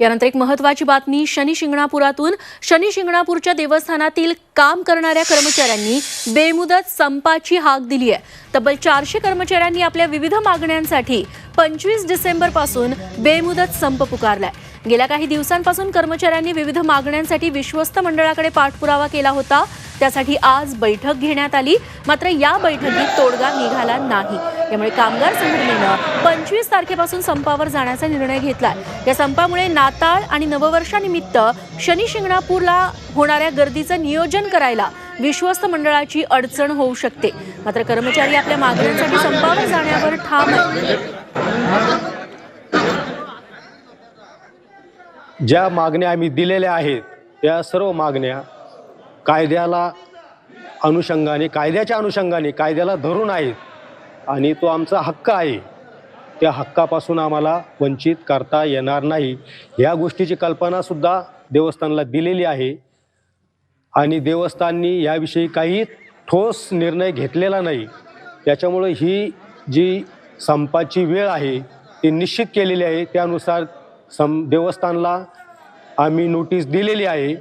यानंतर एक महत्वाची बातमी शनी शिंगणापुरातून. शनी शिंगणापूरच्या देवस्थानातील काम करणाऱ्या कर्मचाऱ्यांनी बेमुदत संपाची हाक दिली आहे. तब्बल चारशे कर्मचाऱ्यांनी आपल्या विविध मागण्यांसाठी पंचवीस डिसेंबरपासून बेमुदत संप पुकारलाय. गेल्या काही दिवसांपासून कर्मचाऱ्यांनी विविध मागण्यांसाठी विश्वस्त मंडळाकडे पाठपुरावा केला होता. त्यासाठी आज बैठक घेण्यात आली. मात्र या बैठकीत तोडगा निघाला नाही. त्यामुळे कामगार संघटनेनं पंचवीस तारखेपासून संपावर जाण्याचा निर्णय घेतलाय. या संपामुळे नाताळ आणि नववर्षानिमित्त शनी शिंगणापूरला होणाऱ्या गर्दीचं नियोजन करायला विश्वस्त मंडळाची अडचण होऊ शकते. मात्र कर्मचारी आपल्या मागण्यांसाठी संपावर जाण्यावर ठाम ज्या मागण्या आम्ही दिलेल्या आहेत त्या सर्व मागण्या कायद्याला अनुषंगाने कायद्याच्या अनुषंगाने कायद्याला धरून आहेत. आणि तो आमचा हक्क आहे. त्या हक्कापासून आम्हाला वंचित करता येणार नाही. ह्या गोष्टीची कल्पनासुद्धा देवस्थानला दिलेली आहे. आणि देवस्थाननी याविषयी काही ठोस निर्णय घेतलेला नाही. त्याच्यामुळे ही जी संपाची वेळ आहे ती निश्चित केलेली आहे. त्यानुसार सं देवस्थानला आम्ही नोटीस दिलेली आहे.